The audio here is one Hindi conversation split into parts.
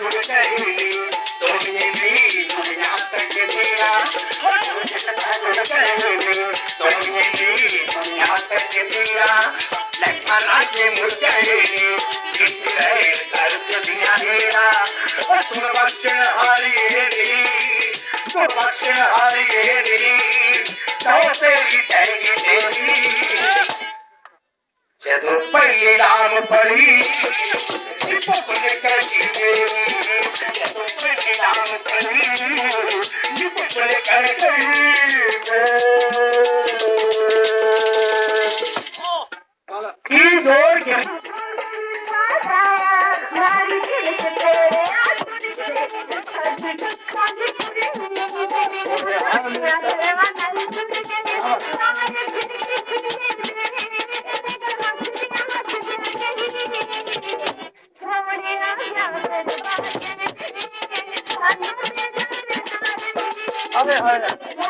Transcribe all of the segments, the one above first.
सुन करेंगे तुम ये भी सुन यहाँ तक तेरा सुन करेंगे तुम ये भी सुन यहाँ तक तेरा लखना के मुझेंगे जिस गए सर से दिया मेरा तुम बख्श हारी हेरी तुम बख्श हारी हेरी तो तेरी तेरी तेरी जब पड़ी राम पड़ी Georgia. Abi öyle.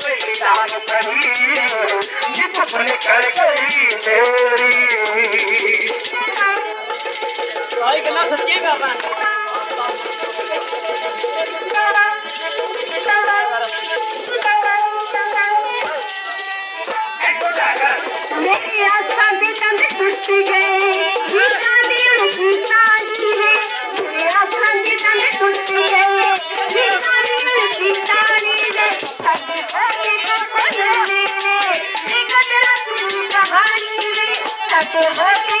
Production Hari Production Hari Don't तेरी तेरी तेरी Happy.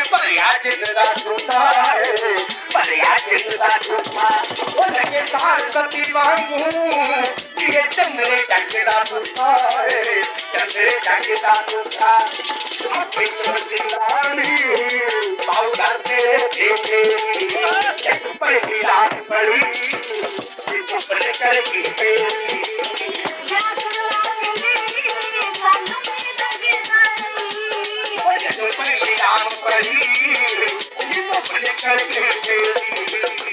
ये बढ़िया चिंता छुपाए बढ़िया चिंता छुपाए ओ लगे सार कति वांगू ये चंद्रे चंद्रा छुपाए चंद्रे चंद्रा छुपाए अपनी जिंदानी बाउदार तेरे देखे एक पहली रात पड़ी अपने कर की electronic